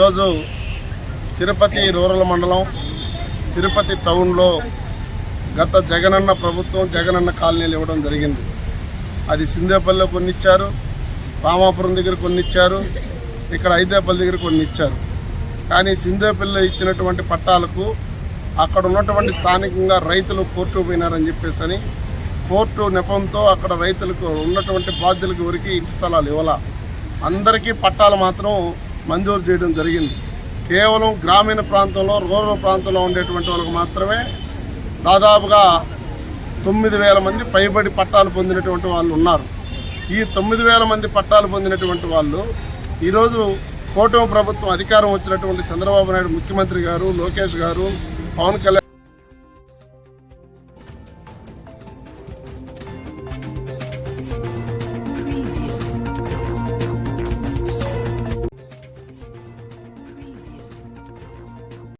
ఈరోజు తిరుపతి రూరల్ మండలం తిరుపతి టౌన్లో గత జగనన్న ప్రభుత్వం జగనన్న కాలనీలు ఇవ్వడం జరిగింది. అది సిందేపల్లిలో కొన్ని ఇచ్చారు రామాపురం దగ్గర కొన్ని ఇచ్చారు ఇక్కడ ఐదేపల్లి దగ్గర కొన్ని ఇచ్చారు కానీ సిందేపల్లిలో ఇచ్చినటువంటి పట్టాలకు అక్కడ ఉన్నటువంటి స్థానికంగా రైతులు కోర్టు పోయినారని చెప్పేసి అని కోర్టు నెపంతో అక్కడ రైతులకు ఉన్నటువంటి బాధ్యులకు ఎవరికి ఇంటి స్థలాలు ఇవ్వాల. అందరికీ పట్టాలు మాత్రం మంజూరు చేయడం జరిగింది. కేవలం గ్రామీణ ప్రాంతంలో రూరల్ ప్రాంతంలో ఉండేటువంటి వాళ్ళకు మాత్రమే దాదాపుగా తొమ్మిది వేల మంది పైబడి పట్టాలు పొందినటువంటి వాళ్ళు ఉన్నారు. ఈ తొమ్మిది వేల మంది పట్టాలు పొందినటువంటి వాళ్ళు ఈరోజు కూటమి ప్రభుత్వం అధికారం వచ్చినటువంటి చంద్రబాబు నాయుడు ముఖ్యమంత్రి గారు లోకేష్ గారు పవన్ కళ్యాణ్